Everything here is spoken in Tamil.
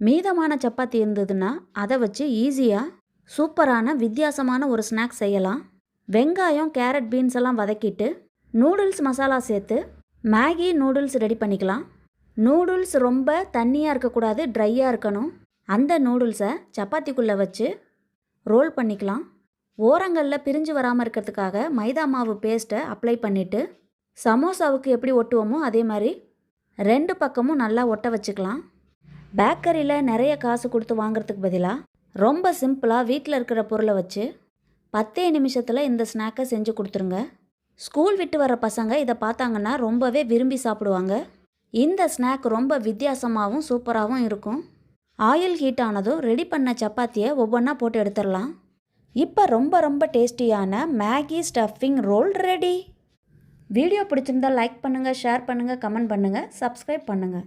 மீதமான சப்பாத்தி இருந்ததுன்னா அதை வச்சு ஈஸியாக சூப்பரான வித்தியாசமான ஒரு ஸ்நாக்ஸ் செய்யலாம். வெங்காயம் கேரட் பீன்ஸ் எல்லாம் வதக்கிட்டு நூடுல்ஸ் மசாலா சேர்த்து மேகி நூடுல்ஸ் ரெடி பண்ணிக்கலாம். நூடுல்ஸ் ரொம்ப தண்ணியாக இருக்கக்கூடாது ட்ரையாக இருக்கணும். அந்த நூடுல்ஸை சப்பாத்திக்குள்ளே வச்சு ரோல் பண்ணிக்கலாம். ஓரங்களில் பிரிஞ்சு வராமல் இருக்கிறதுக்காக மைதா மாவு பேஸ்ட்டை அப்ளை பண்ணிவிட்டு சமோசாவுக்கு எப்படி ஒட்டுவோமோ அதே மாதிரி ரெண்டு பக்கமும் நல்லா ஒட்ட வச்சுக்கலாம். பேக்கரியில் நிறைய காசு கொடுத்து வாங்குறதுக்கு பதிலாக ரொம்ப சிம்பிளாக வீட்டில் இருக்கிற பொருளை வச்சு பத்தே நிமிஷத்தில் இந்த ஸ்நாக்கை செஞ்சு கொடுத்துருங்க. ஸ்கூல் விட்டு வர பசங்க இதை பார்த்தாங்கன்னா ரொம்பவே விரும்பி சாப்பிடுவாங்க. இந்த ஸ்நாக் ரொம்ப வித்தியாசமாகவும் சூப்பராகவும் இருக்கும். ஆயில் ஹீட் ஆனதும் ரெடி பண்ண சப்பாத்தியை ஒவ்வொன்றா போட்டு எடுத்துடலாம். இப்போ ரொம்ப ரொம்ப டேஸ்டியான Maggi stuffing roll ready. Video பிடிச்சிருந்தா லைக் பண்ணுங்கள் ஷேர் பண்ணுங்கள் கமெண்ட் பண்ணுங்கள் சப்ஸ்கிரைப் பண்ணுங்கள்